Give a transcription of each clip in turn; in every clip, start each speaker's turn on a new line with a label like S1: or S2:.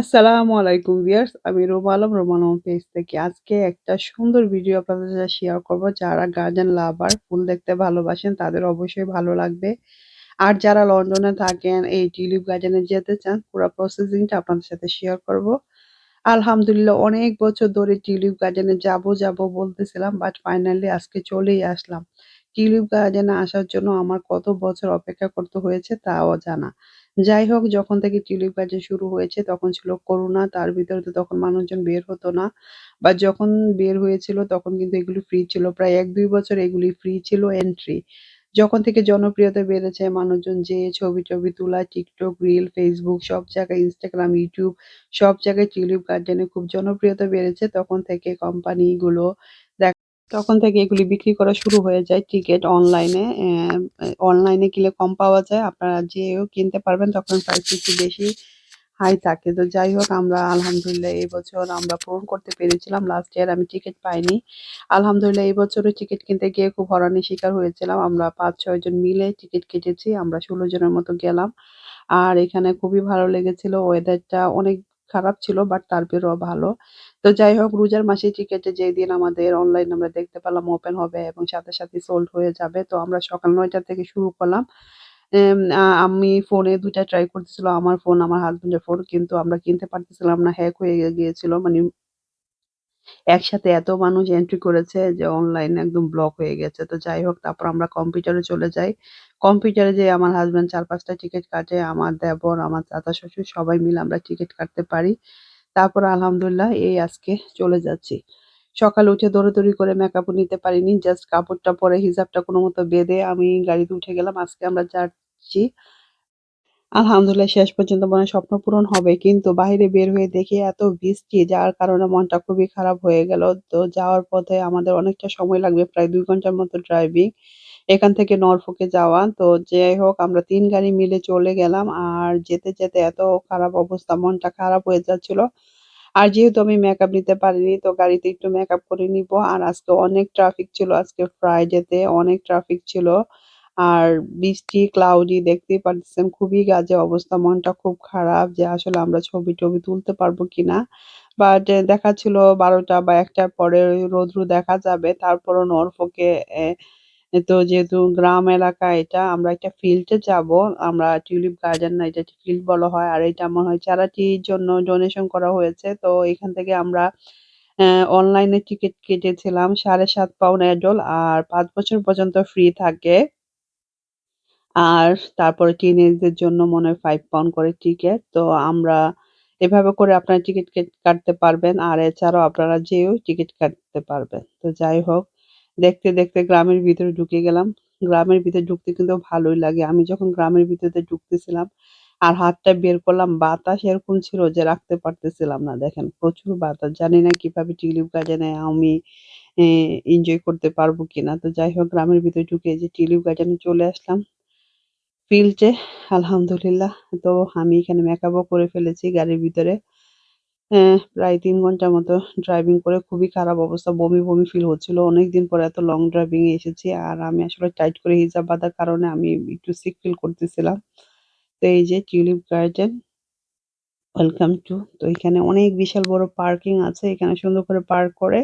S1: আসসালামু আলাইকুম ভিউয়ার্স। আমি রুমা আলম, রোমান পেজ থেকে আজকে একটা সুন্দর ভিডিও আপনাদের সাথে শেয়ার করব। যারা গার্ডেন লাভার, ফুল দেখতে ভালোবাসেন তাদের অবশ্যই ভালো লাগবে। আর যারা লন্ডনে থাকেন এই টিউলিপ গার্ডেনে যেতে চান পুরা প্রসেসিংটা আপনাদের সাথে শেয়ার করব। আলহামদুলিল্লাহ অনেক বছর ধরে টিউলিপ গার্ডেনে যাব, যাব বলতেছিলাম বাট ফাইনালি আজকে চলেই আসলাম। টিউলিপ গার্ডেনে আসার জন্য আমার কত বছর অপেক্ষা করতে হয়েছে তাও অজানা। যাই হোক যখন থেকে টিউলিপ গার্ডেন শুরু হয়েছে তখন ছিল করোনা তার ভিতরে তো তখন মানুষজন বের হতো না। বা যখন বের হয়েছিল তখন কিন্তু এগুলি ফ্রি ছিল। প্রায় ১-২ বছর এগুলি ফ্রি ছিল এন্ট্রি। যখন থেকে জনপ্রিয়তা বেড়েছে মানুষজন যে ছবি-টবি তোলা, টিকটক রিল, ফেসবুক সব জায়গায় ইনস্টাগ্রাম ইউটিউব সব জায়গায় টিউলিপ গার্ডেনের খুব জনপ্রিয়তা বেড়েছে। তখন থেকে কোম্পানিগুলো তখন থেকে এগুলি বিক্রি করা শুরু হয়ে যায় টিকেট অনলাইনে। অনলাইনে কিনলে কম পাওয়া যায়। আপনারা যেয়েও কিনতে পারবেন, তখন প্রাইস একটু বেশি হাই থাকে। তো যাই হোক, আমরা আলহামদুলিল্লাহ এই বছর আমরা পূরণ করতে পেরেছিলাম। লাস্ট ইয়ার আমি টিকিট পাইনি। আলহামদুলিল্লাহ এই বছরও টিকিট কিনতে গিয়ে খুব হয়রানির শিকার হয়েছিলাম। আমরা ৫-৬ জন মিলে টিকিট কেটেছি। আমরা ১৬ জনের মতো গেলাম। আর এখানে খুবই ভালো লেগেছিল। ওয়েদারটা অনেক খারাপ ছিল বাট তারপরেও ভালো। তো যাই হোক রোজার মাসে টিকেটে যেদিন আমাদের অনলাইন আমরা দেখতে পেলাম ওপেন হবে এবং সাথে, সাথে সোল্ড হয়ে যাবে। তো আমরা সকাল নয়টা থেকে শুরু করলাম। আমি ফোনে ২ টা ট্রাই করতেছিলাম। আমার ফোন, আমার হাজবেন্ডের ফোন কিন্তু আমরা কিনতে পারতেছিলাম না। হ্যাক হয়ে গিয়েছিল। মানে একসাথে এত মানুষ এন্ট্রি করেছে যে অনলাইনে একদম ব্লক হয়ে গেছে। তো যাই হোক তারপর আমরা কম্পিউটারে চলে যাই। কম্পিউটারে যে আমার হাজব্যান্ড চার পাঁচটা টিকিট কাটে। আমার দেবর, আমার চাচা শ্বশুর সবাই মিলে আমরা টিকিট কাটতে পারি। তারপর আলহামদুলিল্লাহ এই আজকে চলে যাচ্ছি। সকালে উঠে দৌড়াদৌড়ি করে মেকআপও নিতে পারিনি। জাস্ট কাপড়টা পরে হিজাবটা কোনো মতো বেঁধে আমি গাড়িতে উঠে গেলাম। আজকে আমরা যাচ্ছি আলহামদুলিল্লাহ শেষ পর্যন্ত মনে স্বপ্ন পূরণ হবে। কিন্তু বাইরে বের হয়ে দেখি এত বৃষ্টি যার কারণে মনটা খুবই খারাপ হয়ে গেল। তো যাওয়ার পথে আমাদের অনেকটা সময় লাগবে প্রায় দুই ঘণ্টার মতো ড্রাইভিং। এখান থেকে নরফোকে যাওয়া। তো যাই হোক আমরা তিন গাড়ি মিলে চলে গেলাম। আর যেতে, যেতে এত খারাপ অবস্থা মনটা খারাপ হয়ে যাচ্ছিল। আর যেহেতু আমি মেকআপ নিতে পারিনি তো গাড়িতে একটু মেকআপ করে নিবো। আর আজকে অনেক ট্রাফিক ছিল। আজকে ফ্রাইডেতে অনেক ট্রাফিক ছিল। আর বৃষ্টি, ক্লাউডি দেখতেই পারতেছেন খুবই বাজে অবস্থা। মনটা খুব খারাপ যে আসলে আমরা ছবি-টবি তুলতে পারব কিনা। বাট দেখাচ্ছিল ১২ টা বা ১ টার পরে রৌদ্র দেখা যাবে। তারপরও নরফোকে তো যেহেতু গ্রাম এলাকা এটা আমরা একটা ফিল্ডে যাব। আমরা টিউলিপ গার্ডেন না এটা ফিল্ড বলা হয়। আর এটা মনে হয় চ্যারিটির জন্য ডোনেশন করা হয়েছে। তো এখান থেকে আমরা অনলাইনে টিকিট কেটেছিলাম ৭.৫ পাউন্ড অ্যাডল্ট আর পাঁচ বছর পর্যন্ত ফ্রি থাকে। আর তারপরে টিনেজদের জন্য মনে হয় ফাইভ পাউন্ড করে টিকিট তো আমরা এভাবে করে আপনারা টিকিট কেট কাটতে পারবেন। আর এছাড়াও আপনারা যেয়েও টিকিট কাটতে পারবেন। তো যাই হোক দেখতে, দেখতে গ্রামের ভিতরে ঢুকে গেলাম। গ্রামের ভিতরে ঢুকতে কিন্তু ভালোই লাগে। আমি যখন গ্রামের ভিতরে ঢুকতেছিলাম আর হাতটা বের করলাম বাতাস এরকম ছিল যে রাখতে পারতেছিলাম না। দেখেন প্রচুর বাতাস। জানি না কীভাবে টিউলিপ গার্ডেনে আমি এ এনজয় করতে পারব কিনা। তো যাই হোক গ্রামের ভিতরে ঢুকে যে টিউলিপ গার্ডেনে চলে আসলাম। ফিল্ডে আলহামদুলিল্লাহ। তো আমি এখানে মেকআপও করে ফেলেছি গাড়ির ভিতরে। হ্যাঁ, প্রায় তিন ঘণ্টার মতো ড্রাইভিং করে খুবই খারাপ অবস্থা। বমি, বমি ফিল হচ্ছিল। অনেকদিন পরে এত লং ড্রাইভিং এ এসেছি। আর আমি আসলে টাইট করে হিজাব বাঁধার কারণে আমি একটু সিক ফিল করতেছিলাম। তো এই যে টিউলিপ গার্ডেন। ওয়েলকাম টু তো এখানে অনেক বিশাল বড় পার্কিং আছে। এখানে সুন্দর করে পার্ক করে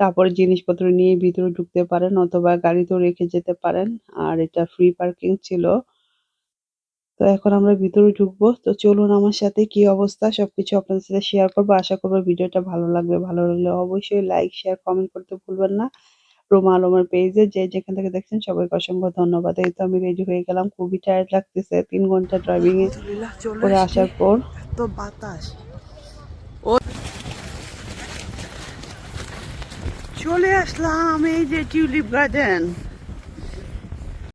S1: তারপরে জিনিসপত্র নিয়ে ভিতরে ঢুকতে পারেন অথবা গাড়িতেও রেখে যেতে পারেন। আর এটা ফ্রি পার্কিং ছিল। তো এখন আমরা ভিতরে ঢুকবো। তো চলুন আমার সাথে কি অবস্থা সবকিছু আপনাদের সাথে শেয়ার করব আশা করব ভিডিওটা ভালো লাগবে। ভালো লাগলে অবশ্যই লাইক, শেয়ার, কমেন্ট করতে ভুলবেন না। রোমা আলমের পেজে যে যেখান থেকে দেখছেন সবাইকে অসংখ্য ধন্যবাদ। এই তো আমি রেডি হয়ে গেলাম। খুবই টায়ার্ড লাগতেছে। তিন ঘণ্টা ড্রাইভিং এ করে আসার পর
S2: তো বাতাস ও চলে আসলাম এই যে টিউলিপ গার্ডেন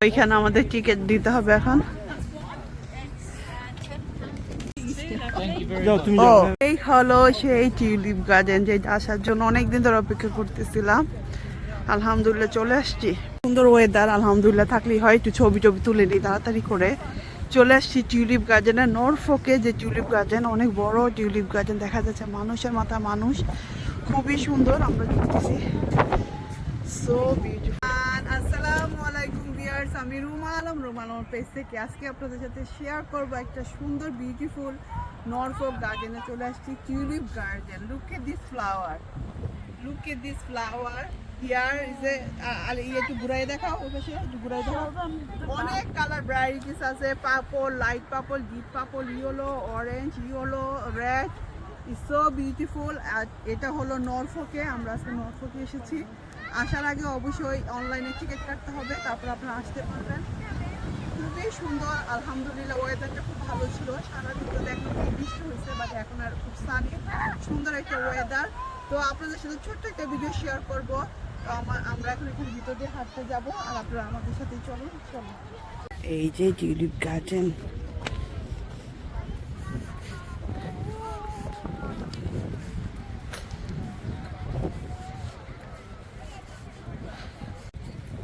S2: ওইখানে আমাদের টিকিট দিতে হবে এখন ও এই হলো সেই টিউলিপ গার্ডেন যেটা আসার জন্য অনেকদিন ধরে অপেক্ষা করতেছিলাম। আলহামদুলিল্লাহ চলে আসছি। সুন্দর ওয়েদার আলহামদুলিল্লাহ। থাকলেই হয় একটু ছবি টবি তুলে নিই তাড়াতাড়ি করে। চলে আসছি টিউলিপ গার্ডেনে নরফোকে যে টিউলিপ গার্ডেন অনেক বড় টিউলিপ গার্ডেন দেখা যাচ্ছে। মানুষের মাথা মানুষ। খুবই সুন্দর আমরা দেখতেছি। সো বিউটিফুল আমি রুমা আলম রুমা আলম পেজ থেকে আজকে আপনাদের সাথে শেয়ার করব একটা সুন্দর বিউটিফুল নরফোক গার্ডেনে চলে আসছি tulip garden look at this flower look at this flower here is a ইয়ে একটু ঘুরাই দেখাও একটু ঘুরাই দেখাও। অনেক কালার ভ্যারাইটিস আছে purple light purple deep purple yellow orange yellow red is so beautiful আর এটা হলো নরফোকে, আমরা আজকে নরফোকে এসেছি। আসার আগে অবশ্যই অনলাইনে টিকিট কাটতে হবে, তারপর আপনারা আসতে পারবেন। খুবই সুন্দর, আলহামদুলিল্লাহ ওয়েদারটা খুব ভালো ছিল। সারাদিন তো দেখলাম খুব বৃষ্টি হয়েছে বাট এখন আর খুব সানি সুন্দর একটা ওয়েদার তো আপনাদের সাথে ছোট্ট একটা ভিডিও শেয়ার করব। আমরা এখন এখানে ভিতর দিয়ে হাঁটতে যাব, আর আপনারা আমাদের সাথে চলুন চলুন। এই যে টিউলিপ গার্ডেন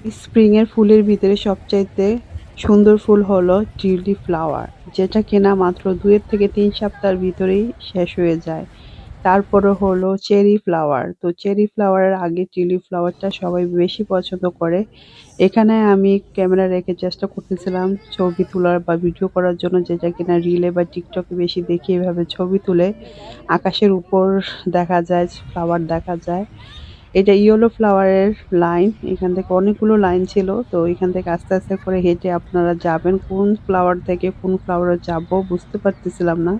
S1: স্প্রিং এর ফুলের ভিতরে সবচাইতে সুন্দর ফুল হলো টিউলিপ ফ্লাওয়ার, যেটা কেনা মাত্র দুয়ের থেকে তিন সপ্তাহের ভিতরেই শেষ হয়ে যায়। তারপরে হলো চেরি ফ্লাওয়ার। তো চেরি ফ্লাওয়ারের আগে টিউলিপ ফ্লাওয়ারটা সবাই বেশি পছন্দ করে। এখানে আমি ক্যামেরা রেখে চেষ্টা করতেছিলাম ছবি তোলার বা ভিডিও করার জন্য যেটা কিনা রিলে বা টিকটকে বেশি দেখি এভাবে ছবি তুলে। আকাশের উপর দেখা যায়, ফ্লাওয়ার দেখা যায়। এটা ইয়েলো ফ্লাওয়ারের লাইন এখান থেকে অনেকগুলো লাইন ছিল, তো এখান থেকে আস্তে আস্তে করে হেঁটে আপনারা যাবেন, কোন ফ্লাওয়ার থেকে কোন ফ্লাওয়ারে যাব বুঝতে পারতেছিলাম না।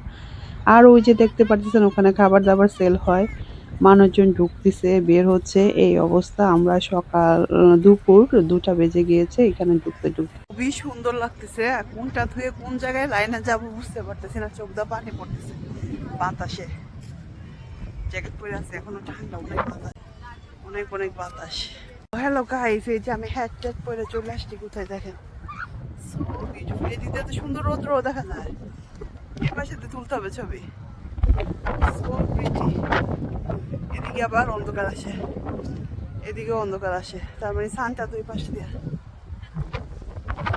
S1: আর ওই যে দেখতে পারতেছেন, ওখানে খাবার দাবার সেল হয়, মানুষজন ঢুকতেছে, বের হচ্ছে, এই অবস্থা। আমরা সকাল দুপুর দুটা বেজে গিয়েছে, এখানে ঢুকতে ঢুকতে।
S2: খুবই সুন্দর লাগতেছে কোনটা ধুয়ে কোন জায়গায় লাইনে যাব বুঝতে পারতেছি না, চোখ দা পানি পড়তেছে বাতাসে। জ্যাকেট পরে আছে, এখনও ঠান্ডা বাতাস। অনেক অনেক বাতাস। হ্যালো গাইস এই যে আমি হ্যাট ট্যাট পরে চলে আসছি কোথায় দেখেন? এদিকে তো সুন্দর রৌদ্র দেখা যায়। এবার সাথে তুলতে হবে ছবি। এদিকে আবার অন্ধকার আসে। এদিকেও অন্ধকার আসে। তার মানে সানটা দুই পাশে দিয়ে।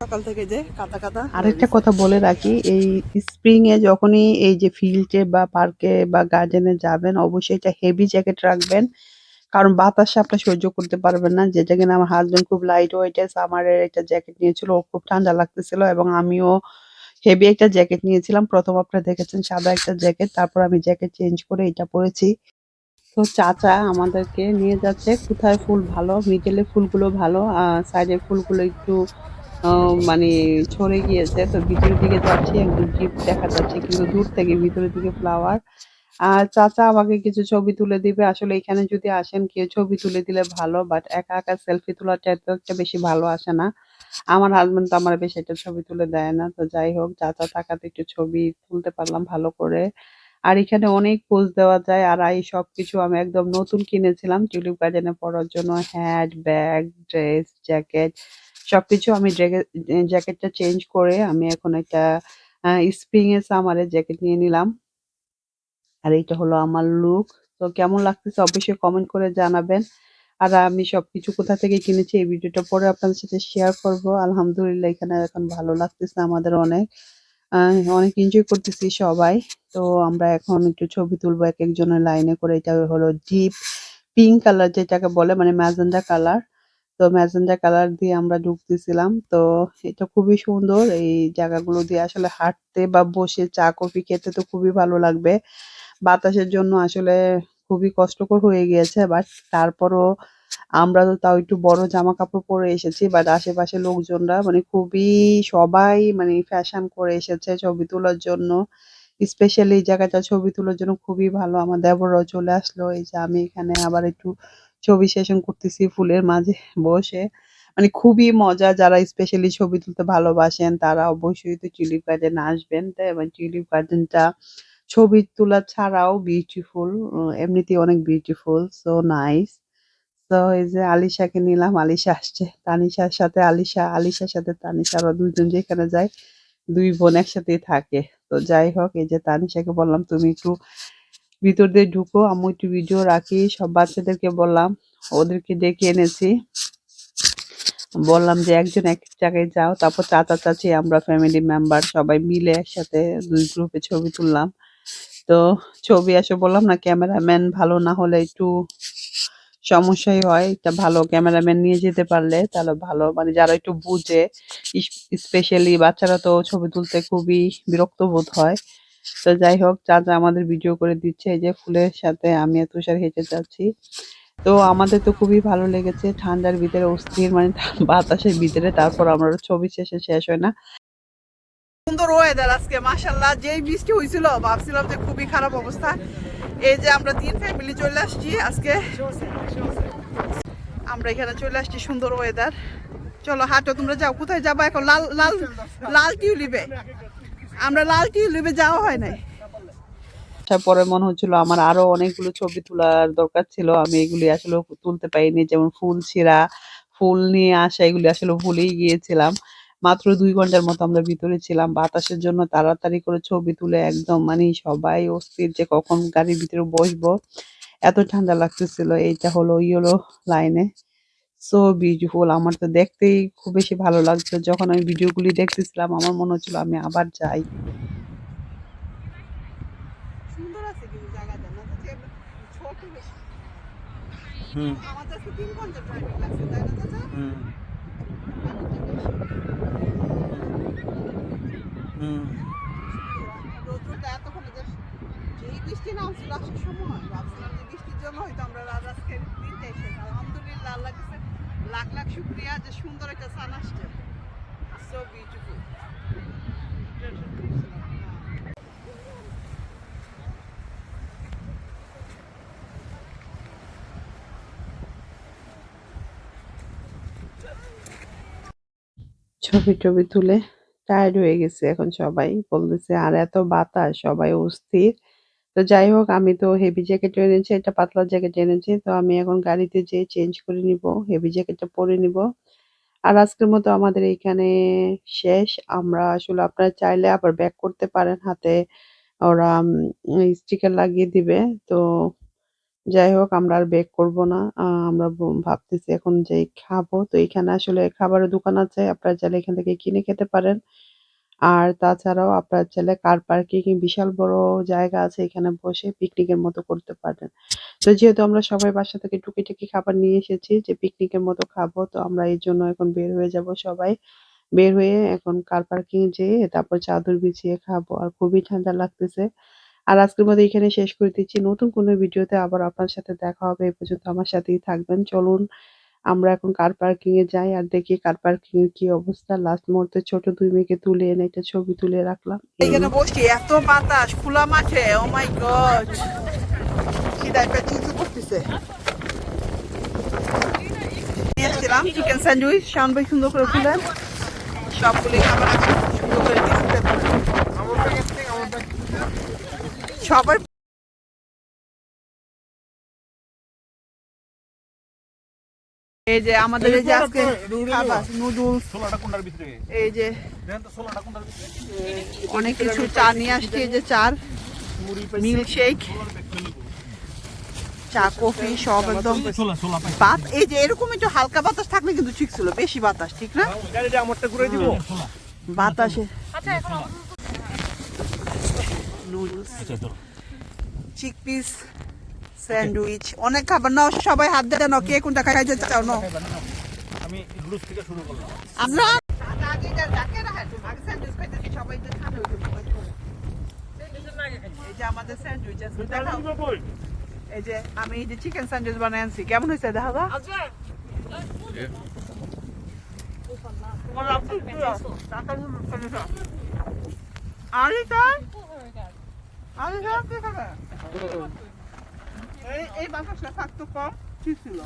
S2: সকাল থেকে যে কাদা কাদা
S1: আরেকটা কথা বলে রাখি এই স্প্রিং এ যখনই এই যে ফিল্ডে বা পার্কে বা গার্ডেনে যাবেন অবশ্যই এটা হেভি জ্যাকেট রাখবেন। কারণ বাতাসে আপনি সহ্য করতে পারবেন না। যেটা কিনা আমার হাজবেন্ড খুব লাইট ওয়েটের সামারের একটা জ্যাকেট নিয়েছিল, ও খুব ঠান্ডা লাগতেছিল এবং আমিও হেভি একটা জ্যাকেট নিয়েছিলাম। প্রথম আপনারা দেখেছেন সাদা একটা জ্যাকেট তারপর আমি জ্যাকেট চেঞ্জ করে এটা পরেছি। তো চাচা আমাদেরকে নিয়ে যাচ্ছে, কোথায় ফুল ভালো মিডলে ফুলগুলো ভালো আর সাইডের ফুলগুলো একটু মানে ছড়ে গিয়েছে। তো ভিতরের দিকে যাচ্ছি, একদম ডিপ দেখা যাচ্ছে, কিন্তু দূর থেকে ভিতরের দিকে ফ্লাওয়ার আর চাচা আমাকে কিছু ছবি তুলে দিবে। আসলে এখানে যদি আসেন কেউ ছবি তুলে দিলে ভালো বাট একা একা সেলফি তোলাটা এত একটা বেশি ভালো আসে না। আমার হাজবেন্ড তো আমার বেশি একটা ছবি তুলে দেয় না, তো যাই হোক, চাচা থাকাতে একটু ছবি তুলতে পারলাম ভালো করে। আর এখানে অনেক পোজ দেওয়া যায়, আর এই সবকিছু আমি একদম নতুন কিনেছিলাম টিউলিপ গার্ডেনে পরার জন্য হ্যাট ব্যাগ ড্রেস জ্যাকেট সবকিছু আমি জ্যাকেটটা চেঞ্জ করে আমি এখন একটা স্প্রিং এর সামারের জ্যাকেট নিয়ে নিলাম। আর এইটা হলো আমার লুক তো কেমন লাগতেছে অবশ্যই কমেন্ট করে জানাবেন। আর আমি সবকিছু কোথা থেকে কিনেছি এই ভিডিওটা পরে আপনাদের সাথে শেয়ার করব। আলহামদুলিল্লাহ এখানে এখন ভালো লাগতেছে আমাদের অনেক। অনেক এনজয় করতেছি সবাই। তো আমরা এখন একটু ছবি তুলবো এক একজনের লাইনে করে। এটা হলো ডিপ পিঙ্ক কালার যেটাকে বলে মানে ম্যাজেন্ডা কালার তো ম্যাজেন্ডা কালার দিয়ে আমরা ঢুকতেছিলাম। তো এটা খুবই সুন্দর। এই জায়গাগুলো দিয়ে আসলে হাঁটতে বা বসে চা, কফি খেতে তো খুবই ভালো লাগবে। বাতাসের জন্য আসলে খুবই কষ্টকর হয়ে গিয়েছে বাট তারপরও আমরা তো তাও একটু বড় জামা কাপড় পরে এসেছি বাট আশেপাশে লোকজনরা মানে খুবই সবাই মানে ফ্যাশন করে এসেছে ছবি তোলার জন্য। স্পেশালি এই জায়গাটা ছবি তোলার জন্য খুবই ভালো, আমার দেবররাও চলে আসলো, এই যে আমি এখানে আবার একটু ছবি সেশন করতেছি ফুলের মাঝে বসে। মানে খুবই মজা, যারা স্পেশালি ছবি তুলতে ভালোবাসেন, তারা অবশ্যই তো টিউলিপ গার্ডেন আসবেন, তাই? এবং টিউলিপ গার্ডেনটা ছবি তোলা ছাড়াও বিউটিফুল এমনিতেই অনেক বিউটিফুল সো নাইস তো এই যে আলিশাকে নিলাম, আলিশা আসছে। তানিশার সাথে আলিশা, আলিশার সাথে তানিশা, আরও দুইজন যেখানে যায়, দুই বোন একসাথেই থাকে। তো যাই হোক, এই যে তানিশাকে বললাম, তুমি একটু ভিতর দিয়ে ঢুকো আমি একটু ভিডিও রাখি। সব বাচ্চাদেরকে বললাম, ওদেরকে ডেকে এনেছি। বললাম যে, একজন এক জায়গায় যাও। তারপর চাচা, চাচি, আমরা ফ্যামিলি মেম্বার সবাই মিলে একসাথে দুই গ্রুপে ছবি তুললাম। তো ছবি আসে বললাম না, ক্যামেরাম্যান ভালো না হলে একটু সমস্যাই হয়। একটা ভালো ক্যামেরাম্যান নিয়ে যেতে পারলে তাহলে ভালো। মানে যারা একটু বুঝে স্পেশালি বাচ্চারা তো ছবি তুলতে খুবই বিরক্ত বোধ হয়। তো যাই হোক চাচা আমাদের ভিডিও করে দিচ্ছে, এই যে ফুলের সাথে আমি তুষার হেঁটে যাচ্ছি। তো আমাদের তো খুবই ভালো লেগেছে, ঠান্ডার ভিতরে অস্থির মানে বাতাসের ভিতরে, তারপর আমরা ছবি শেষে শেষ হয় না।
S2: সুন্দর ওয়েদার আজকে মাশাল্লাহ যেই বৃষ্টি হয়েছিল, ভাবছিলাম যে খুবই খারাপ অবস্থা। এই যে আমরা তিন ফ্যামিলি চলে আসছি আজকে। আমরা এখানে চলে আসছি সুন্দর ওয়েদার চলো, হাঁটো, তোমরা যাও। কোথায় যাব এখন? লাল লাল লাল টিউলিপে। আমরা লাল টিউলিপে যাওয়া হয় নাই।
S1: আসার পরে মনে হচ্ছিল আমার আরও অনেকগুলো ছবি তোলার দরকার ছিল। আমি এগুলি আসলে তুলতে পারিনি। যেমন ফুল ছিঁড়া, ফুল নিয়ে আসা, এগুলি আসলে ভুলেই গিয়েছিলাম। মাত্র দুই ঘণ্টার মতো আমরা ভিতরে ছিলাম। বাতাসের জন্য তাড়াতাড়ি করে ছবি তুলে একদম মানে সবাই অস্থির যে কখন গাড়ির ভিতরে বসবো। এত ঠান্ডা লাগতেছিল এইটা হলো ইয়েলো লাইনে। সো বিউটিফুল আমার তো দেখতেই খুব বেশি ভালো লাগছে। যখন আমি ভিডিওগুলি দেখতেছিলাম আমার মনে হচ্ছিল আমি আবার যাই।
S2: সুন্দর আছে কিন্তু জায়গাটা না তো ছোট বেশি।
S3: হুম।
S2: আমাদের তো তিন ঘণ্টা ড্রাইভিং লাগছে তাই না চাচা?
S3: হুম।
S2: লাখ লাখ শুক্রিয়া যে সুন্দর একটা সান আসছে। সো বিউটিফুল
S1: ছবি টবি তুলে টায়ার্ড হয়ে গেছে এখন সবাই। বলতেছে, আর এত বাতাস, সবাই অস্থির। তো যাই হোক, আমি তো হেভি জ্যাকেট এনেছি একটা পাতলা জ্যাকেট এনেছি তো আমি এখন গাড়িতে যেয়ে চেঞ্জ করে নিব হেভি জ্যাকেটটা পরে নিব। আর আজকের মতো আমাদের এইখানে শেষ। আমরা আসলে আপনারা চাইলে আবার ব্যাক করতে পারেন, হাতে ওরা স্টিকার লাগিয়ে দিবে। তো যাই হোক, আমরা আর বেক করব না। আমরা ভাবতেছি এখন যে খাব। তো এখানে আসলে খাবারের দোকান আছে, আপনারা চাইলে এখান থেকে কিনে খেতে পারেন। আর তাছাড়াও আপনারা চাইলে কার পার্কিং বিশাল বড় জায়গা আছে, এখানে বসে পিকনিকের মতো করতে পারেন। তো যেহেতু আমরা সবাই বাসা থেকে টুকিটাকি খাবার নিয়ে এসেছি যে পিকনিকের মতো খাব, তো আমরা এই জন্য এখন বের হয়ে যাব সবাই। বের হয়ে এখন কার পার্কিং যেয়ে তারপর চাদর বিছিয়ে খাব। আর খুবই ঠান্ডা লাগতেছে। আর আজকের মতো এখানে শেষ করে দিচ্ছি। নতুন কোনো ভিডিওতে আবার আপনার সাথে দেখা হবে। এই পর্যন্ত আমার সাথেই থাকবেন। চলুন আমরা এখন কার পার্কিং এ যাই আর দেখি কার পার্কিং এর কি অবস্থা। লাস্ট মুহূর্তে ছোট দুই মেয়েকে তুলে এনে একটা ছবি তুলে রাখলাম।
S2: এখানে বসছি এত বাতাস খোলা মাঠে ও মাই গড খিদায় পেট চুচু করতেছে চিকেন স্যান্ডউইচ শান ভাই সুন্দর করে খুলেন সবগুলি খাবার আছে, সুন্দর করে display করেন। সবার এই যে আমাদের এই যে আজকে খাবার নুডলস এই যে অনেক কিছু চা নিয়ে আসছি এই যে চার মিল্ক শেক চা কফি সব একদম বাত এই যে এরকম একটু হালকা বাতাস থাকলে কিন্তু ঠিক ছিল বেশি বাতাস ঠিক না?
S3: গাড়িটা আমারটা ঘুরে দিব।
S2: বাতাসে।
S3: আচ্ছা চলো
S2: চিক পিস স্যান্ডউইচ অনেক খাবার। নাও সবাই হাত দিয়ে নাও কে কোনটা খাইতে চাও নাও।
S3: আমি গ্রুপ থেকে শুরু করলাম।
S2: আমরা আমাদের স্যান্ডউইচ আছে এই যে আমি এই যে চিকেন স্যান্ডউইচ বানাই আনছি। কেমন হয়েছে আরিকা খাবে এই এই কম ঠিক ছিল?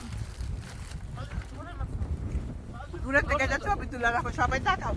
S2: থেকে যা ছবি তুলে রাখো সবাই তাকাও।